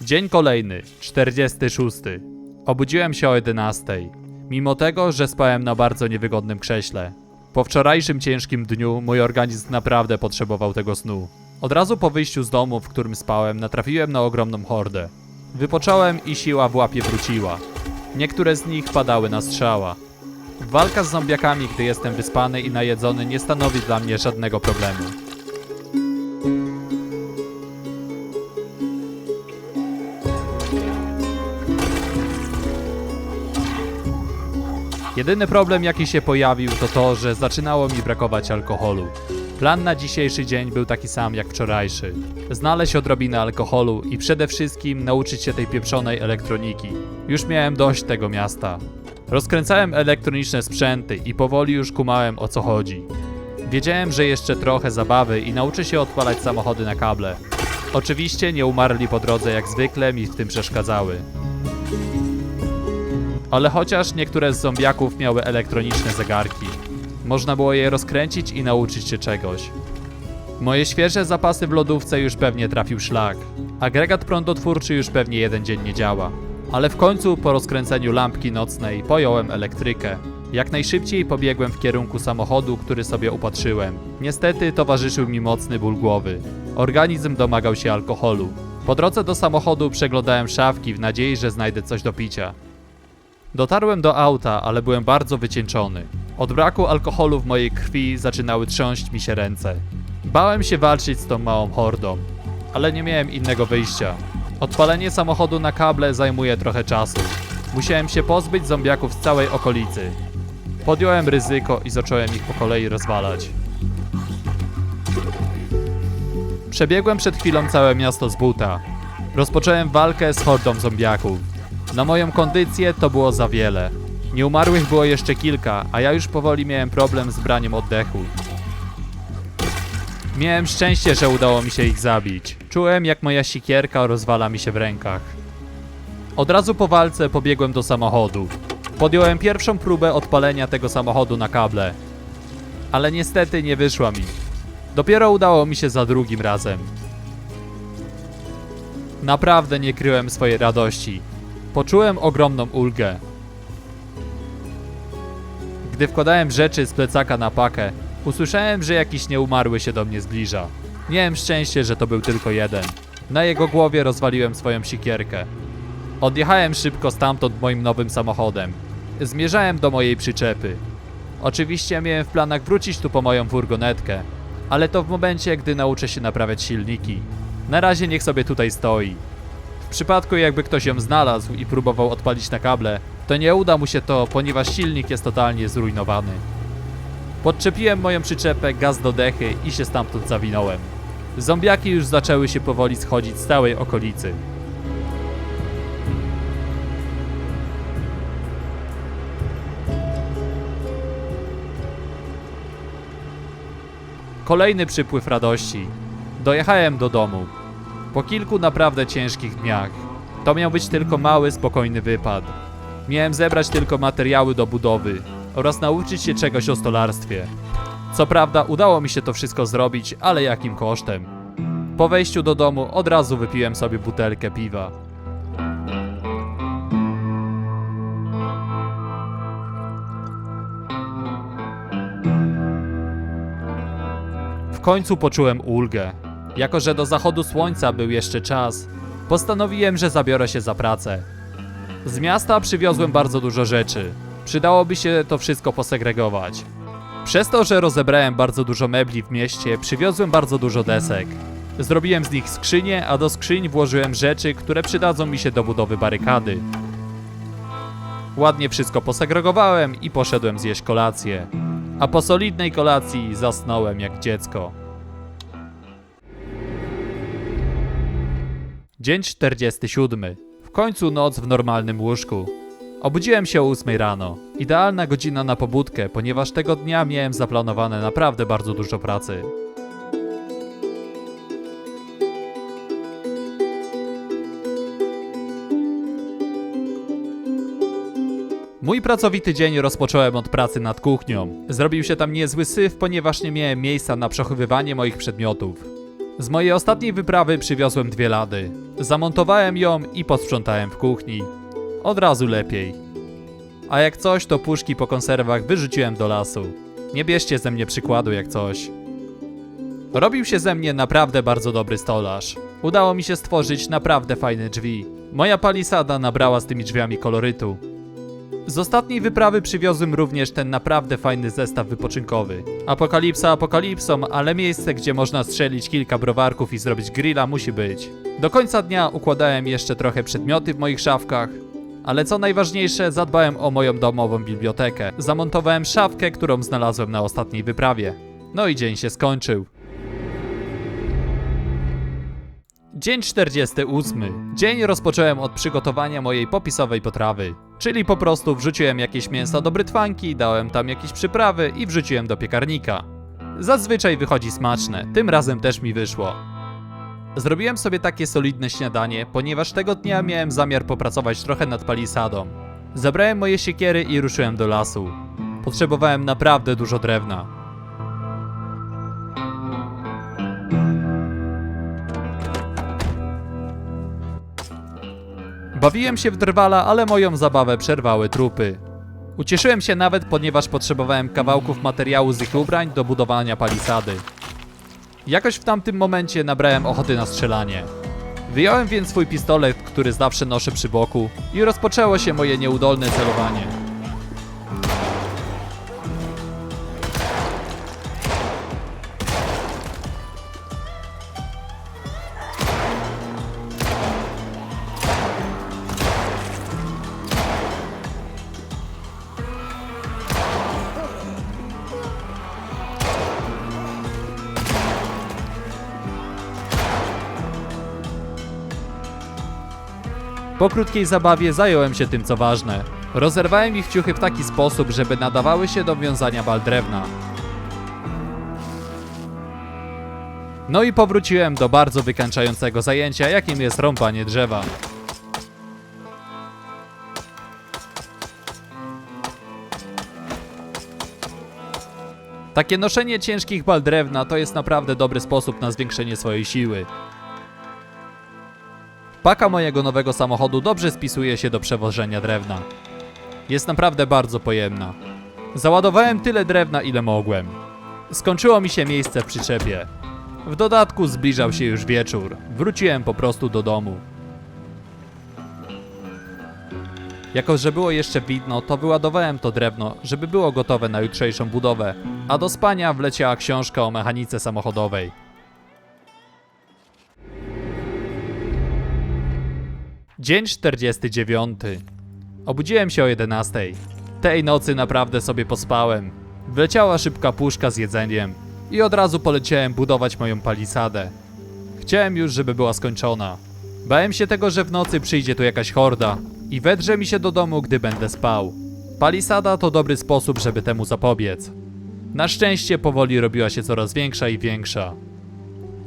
Dzień kolejny, 46. Obudziłem się o 11. Mimo tego, że spałem na bardzo niewygodnym krześle. Po wczorajszym ciężkim dniu mój organizm naprawdę potrzebował tego snu. Od razu po wyjściu z domu, w którym spałem, natrafiłem na ogromną hordę. Wypocząłem i siła w łapie wróciła. Niektóre z nich padały na strzała. Walka z zombiakami, gdy jestem wyspany i najedzony, nie stanowi dla mnie żadnego problemu. Jedyny problem, jaki się pojawił, to to, że zaczynało mi brakować alkoholu. Plan na dzisiejszy dzień był taki sam jak wczorajszy. Znaleźć odrobinę alkoholu i przede wszystkim nauczyć się tej pieprzonej elektroniki. Już miałem dość tego miasta. Rozkręcałem elektroniczne sprzęty i powoli już kumałem o co chodzi. Wiedziałem, że jeszcze trochę zabawy i nauczę się odpalać samochody na kable. Oczywiście nie umarli po drodze jak zwykle mi w tym przeszkadzały. Ale chociaż niektóre z zombiaków miały elektroniczne zegarki, można było je rozkręcić i nauczyć się czegoś. Moje świeże zapasy w lodówce już pewnie trafił szlak. Agregat prądotwórczy już pewnie jeden dzień nie działa. Ale w końcu po rozkręceniu lampki nocnej pojąłem elektrykę. Jak najszybciej pobiegłem w kierunku samochodu, który sobie upatrzyłem. Niestety towarzyszył mi mocny ból głowy. Organizm domagał się alkoholu. Po drodze do samochodu przeglądałem szafki w nadziei, że znajdę coś do picia. Dotarłem do auta, ale byłem bardzo wycieńczony. Od braku alkoholu w mojej krwi zaczynały trząść mi się ręce. Bałem się walczyć z tą małą hordą, ale nie miałem innego wyjścia. Odpalenie samochodu na kable zajmuje trochę czasu. Musiałem się pozbyć zombiaków z całej okolicy. Podjąłem ryzyko i zacząłem ich po kolei rozwalać. Przebiegłem przed chwilą całe miasto z buta. Rozpocząłem walkę z hordą zombiaków. Na moją kondycję to było za wiele. Nieumarłych było jeszcze kilka, a ja już powoli miałem problem z braniem oddechu. Miałem szczęście, że udało mi się ich zabić. Czułem, jak moja sikierka rozwala mi się w rękach. Od razu po walce pobiegłem do samochodu. Podjąłem pierwszą próbę odpalenia tego samochodu na kable. Ale niestety nie wyszła mi. Dopiero udało mi się za drugim razem. Naprawdę nie kryłem swojej radości. Poczułem ogromną ulgę. Gdy wkładałem rzeczy z plecaka na pakę, usłyszałem, że jakiś nieumarły się do mnie zbliża. Miałem szczęście, że to był tylko jeden. Na jego głowie rozwaliłem swoją sikierkę. Odjechałem szybko stamtąd moim nowym samochodem. Zmierzałem do mojej przyczepy. Oczywiście miałem w planach wrócić tu po moją furgonetkę, ale to w momencie, gdy nauczę się naprawiać silniki. Na razie niech sobie tutaj stoi. Przypadku jakby ktoś ją znalazł i próbował odpalić na kable, to nie uda mu się to, ponieważ silnik jest totalnie zrujnowany. Podczepiłem moją przyczepę, gaz do dechy i się stamtąd zawinąłem. Zombiaki już zaczęły się powoli schodzić z całej okolicy. Kolejny przypływ radości. Dojechałem do domu. Po kilku naprawdę ciężkich dniach. To miał być tylko mały, spokojny wypad. Miałem zebrać tylko materiały do budowy oraz nauczyć się czegoś o stolarstwie. Co prawda udało mi się to wszystko zrobić, ale jakim kosztem? Po wejściu do domu od razu wypiłem sobie butelkę piwa. W końcu poczułem ulgę. Jako, że do zachodu słońca był jeszcze czas, postanowiłem, że zabiorę się za pracę. Z miasta przywiozłem bardzo dużo rzeczy. Przydałoby się to wszystko posegregować. Przez to, że rozebrałem bardzo dużo mebli w mieście, przywiozłem bardzo dużo desek. Zrobiłem z nich skrzynie, a do skrzyń włożyłem rzeczy, które przydadzą mi się do budowy barykady. Ładnie wszystko posegregowałem i poszedłem zjeść kolację. A po solidnej kolacji zasnąłem jak dziecko. Dzień 47. W końcu noc w normalnym łóżku. Obudziłem się o 8 rano. Idealna godzina na pobudkę, ponieważ tego dnia miałem zaplanowane naprawdę bardzo dużo pracy. Mój pracowity dzień rozpocząłem od pracy nad kuchnią. Zrobił się tam niezły syf, ponieważ nie miałem miejsca na przechowywanie moich przedmiotów. Z mojej ostatniej wyprawy przywiozłem dwie lady. Zamontowałem ją i posprzątałem w kuchni. Od razu lepiej. A jak coś, to puszki po konserwach wyrzuciłem do lasu. Nie bierzcie ze mnie przykładu jak coś. Robił się ze mnie naprawdę bardzo dobry stolarz. Udało mi się stworzyć naprawdę fajne drzwi. Moja palisada nabrała z tymi drzwiami kolorytu. Z ostatniej wyprawy przywiozłem również ten naprawdę fajny zestaw wypoczynkowy. Apokalipsa apokalipsą, ale miejsce, gdzie można strzelić kilka browarków i zrobić grilla musi być. Do końca dnia układałem jeszcze trochę przedmioty w moich szafkach, ale co najważniejsze, zadbałem o moją domową bibliotekę. Zamontowałem szafkę, którą znalazłem na ostatniej wyprawie. No i dzień się skończył. Dzień 48. Dzień rozpocząłem od przygotowania mojej popisowej potrawy. Czyli po prostu wrzuciłem jakieś mięsa do brytwanki, dałem tam jakieś przyprawy i wrzuciłem do piekarnika. Zazwyczaj wychodzi smaczne, tym razem też mi wyszło. Zrobiłem sobie takie solidne śniadanie, ponieważ tego dnia miałem zamiar popracować trochę nad palisadą. Zabrałem moje siekiery i ruszyłem do lasu. Potrzebowałem naprawdę dużo drewna. Bawiłem się w drwala, ale moją zabawę przerwały trupy. Ucieszyłem się nawet, ponieważ potrzebowałem kawałków materiału z ich ubrań do budowania palisady. Jakoś w tamtym momencie nabrałem ochoty na strzelanie. Wyjąłem więc swój pistolet, który zawsze noszę przy boku i rozpoczęło się moje nieudolne celowanie. Po krótkiej zabawie zająłem się tym co ważne. Rozerwałem ich ciuchy w taki sposób, żeby nadawały się do wiązania bal drewna. No i powróciłem do bardzo wykańczającego zajęcia, jakim jest rąbanie drzewa. Takie noszenie ciężkich bal drewna to jest naprawdę dobry sposób na zwiększenie swojej siły. Paka mojego nowego samochodu dobrze spisuje się do przewożenia drewna. Jest naprawdę bardzo pojemna. Załadowałem tyle drewna, ile mogłem. Skończyło mi się miejsce w przyczepie. W dodatku zbliżał się już wieczór. Wróciłem po prostu do domu. Jako, że było jeszcze widno, to wyładowałem to drewno, żeby było gotowe na jutrzejszą budowę, a do spania wleciała książka o mechanice samochodowej. Dzień 49. Obudziłem się o 11. Tej nocy naprawdę sobie pospałem. Wleciała szybka puszka z jedzeniem i od razu poleciałem budować moją palisadę. Chciałem już, żeby była skończona. Bałem się tego, że w nocy przyjdzie tu jakaś horda i wedrze mi się do domu, gdy będę spał. Palisada to dobry sposób, żeby temu zapobiec. Na szczęście powoli robiła się coraz większa i większa.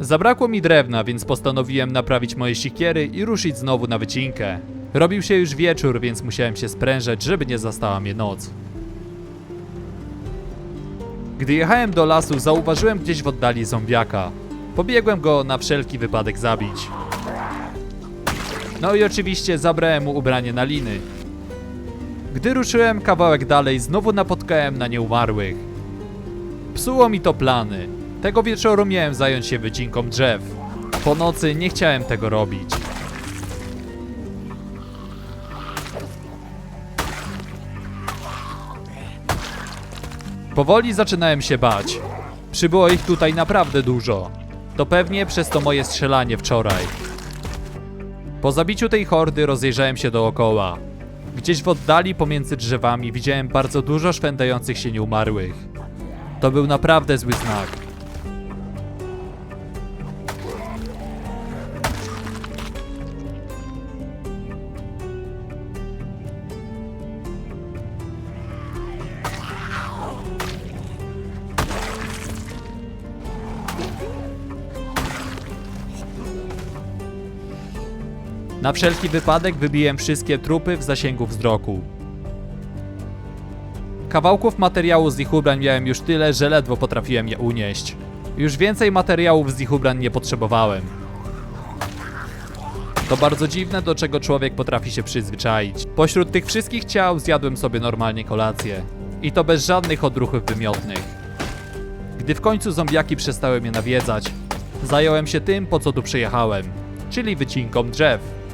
Zabrakło mi drewna, więc postanowiłem naprawić moje sikiery i ruszyć znowu na wycinkę. Robił się już wieczór, więc musiałem się sprężać, żeby nie zastała mnie noc. Gdy jechałem do lasu, zauważyłem gdzieś w oddali zombiaka. Pobiegłem go na wszelki wypadek zabić. No i oczywiście zabrałem mu ubranie na liny. Gdy ruszyłem kawałek dalej, znowu napotkałem na nieumarłych. Psuło mi to plany. Tego wieczoru miałem zająć się wycinką drzew. Po nocy nie chciałem tego robić. Powoli zaczynałem się bać. Przybyło ich tutaj naprawdę dużo. To pewnie przez to moje strzelanie wczoraj. Po zabiciu tej hordy rozejrzałem się dookoła. Gdzieś w oddali pomiędzy drzewami widziałem bardzo dużo szwendających się nieumarłych. To był naprawdę zły znak. Na wszelki wypadek wybiłem wszystkie trupy w zasięgu wzroku. Kawałków materiału z ich ubrań miałem już tyle, że ledwo potrafiłem je unieść. Już więcej materiałów z ich ubrań nie potrzebowałem. To bardzo dziwne, do czego człowiek potrafi się przyzwyczaić. Pośród tych wszystkich ciał zjadłem sobie normalnie kolację. I to bez żadnych odruchów wymiotnych. Gdy w końcu zombiaki przestały mnie nawiedzać, zająłem się tym, po co tu przyjechałem, czyli wycinką drzew.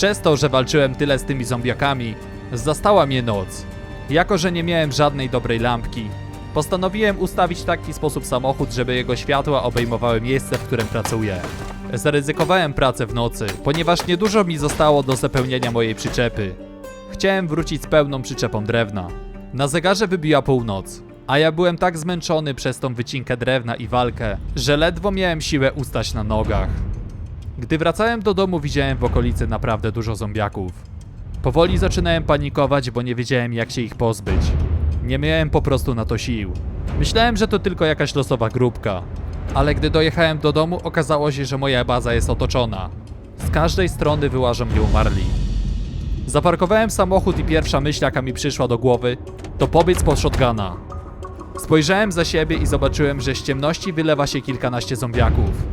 Przez to, że walczyłem tyle z tymi zombiakami, zastała mnie noc. Jako, że nie miałem żadnej dobrej lampki, postanowiłem ustawić taki sposób samochód, żeby jego światła obejmowały miejsce, w którym pracuję. Zaryzykowałem pracę w nocy, ponieważ niedużo mi zostało do zapełnienia mojej przyczepy. Chciałem wrócić z pełną przyczepą drewna. Na zegarze wybiła północ, a ja byłem tak zmęczony przez tą wycinkę drewna i walkę, że ledwo miałem siłę ustać na nogach. Gdy wracałem do domu, widziałem w okolicy naprawdę dużo zombiaków. Powoli zaczynałem panikować, bo nie wiedziałem jak się ich pozbyć. Nie miałem po prostu na to sił. Myślałem, że to tylko jakaś losowa grupka. Ale gdy dojechałem do domu, okazało się, że moja baza jest otoczona. Z każdej strony wyłażą mnie umarli. Zaparkowałem samochód i pierwsza myśl, jaka mi przyszła do głowy, to pobiec po shotguna. Spojrzałem za siebie i zobaczyłem, że z ciemności wylewa się kilkanaście zombiaków.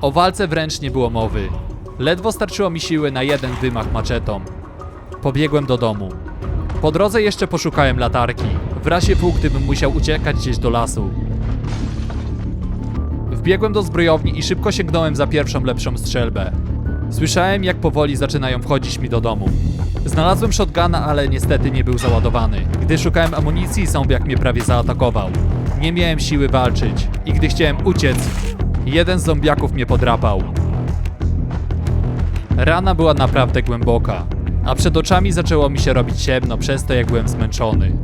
O walce wręcz nie było mowy. Ledwo starczyło mi siły na jeden wymach maczetą. Pobiegłem do domu. Po drodze jeszcze poszukałem latarki, w razie W, gdybym musiał uciekać gdzieś do lasu. Wbiegłem do zbrojowni i szybko sięgnąłem za pierwszą lepszą strzelbę. Słyszałem, jak powoli zaczynają wchodzić mi do domu. Znalazłem shotguna, ale niestety nie był załadowany. Gdy szukałem amunicji, zombiak mnie prawie zaatakował. Nie miałem siły walczyć i gdy chciałem uciec, jeden z zombiaków mnie podrapał. Rana była naprawdę głęboka, a przed oczami zaczęło mi się robić ciemno przez to, jak byłem zmęczony.